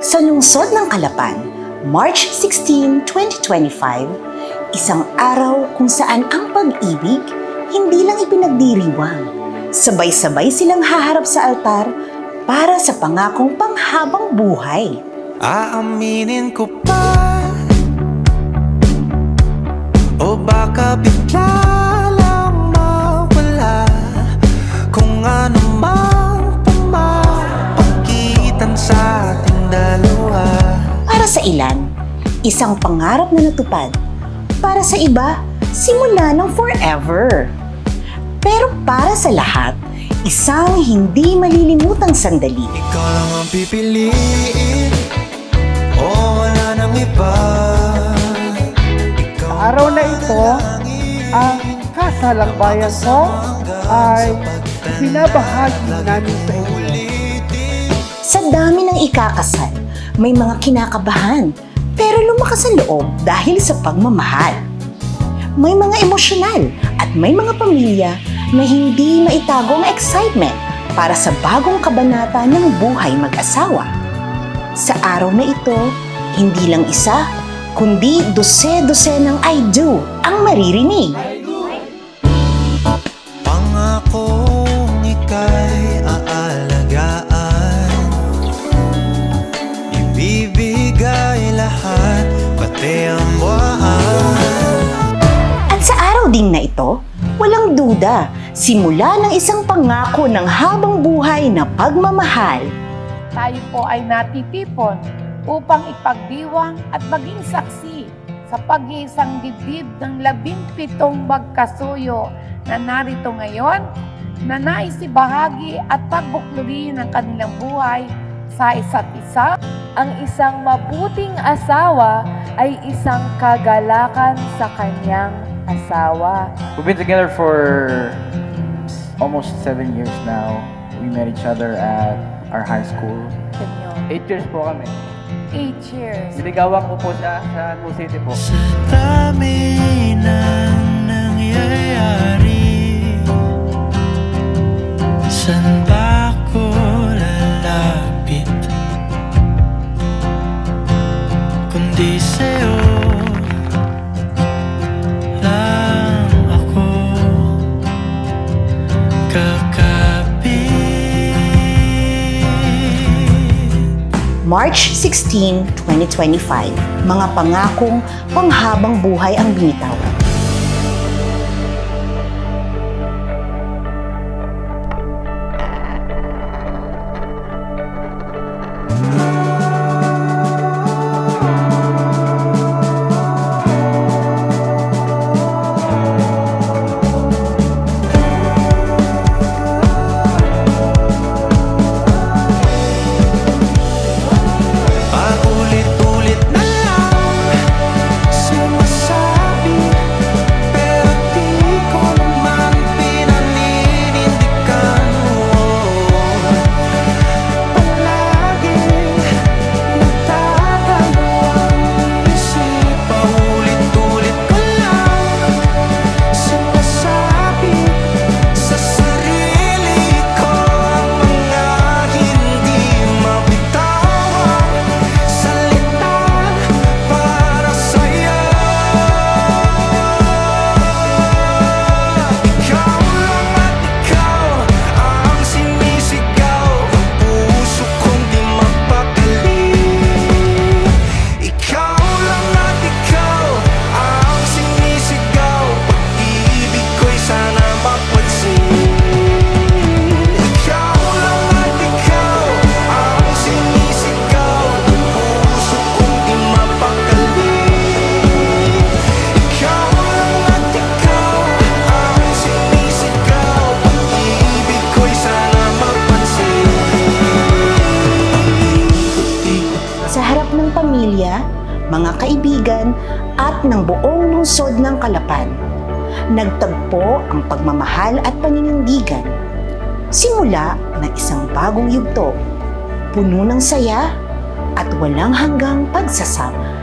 Sa lungsod ng Kalapan, March 16, 2025, isang araw kung saan ang pag-ibig hindi lang ipinagdiriwang. Sabay-sabay silang haharap sa altar para sa pangakong panghabang buhay. Aaminin ko pa O baka bigla sa ilan, isang pangarap na natupad. Para sa iba, simula ng forever. Pero para sa lahat, isang hindi malilimutang sandali. Ikaw lang ang pipiliin O wala nang iba Ikaw araw na ito, ang kasalang bayan ko ay binabahagi namin sa inyo. Sa dami ng ikakasal, may mga kinakabahan, pero lumakas ang loob dahil sa pagmamahal. May mga emosyonal at may mga pamilya na hindi maitago ang excitement para sa bagong kabanata ng buhay mag-asawa. Sa araw na ito, hindi lang isa, kundi dose-dose ng I do ang maririnig. Ding na ito, walang duda, simula ng isang pangako ng habang buhay na pagmamahal. tayo po ay natitipon upang ipagdiwang at maging saksi sa pag-iisang dibdib ng labing pitong magkasuyo na narito ngayon na nais ibahagi at pagbukluri ng kanilang buhay sa isa't isa. Ang isang mabuting asawa ay isang kagalakan sa kanyang asawa. We've been together for almost seven years now. We met each other at our high school. Eight years po kami. Eight years. Niligawan ko po siya sa Cebu City po. Sa dami ng nangyayari San March 16, 2025, mga pangakong panghabang buhay ang binitawan. Pamilya, mga kaibigan, at ng buong lungsod ng Kalapan, nagtagpo ang pagmamahal at paninindigan. Simula ng isang bagong yugto, puno ng saya at walang hanggang pagsasama.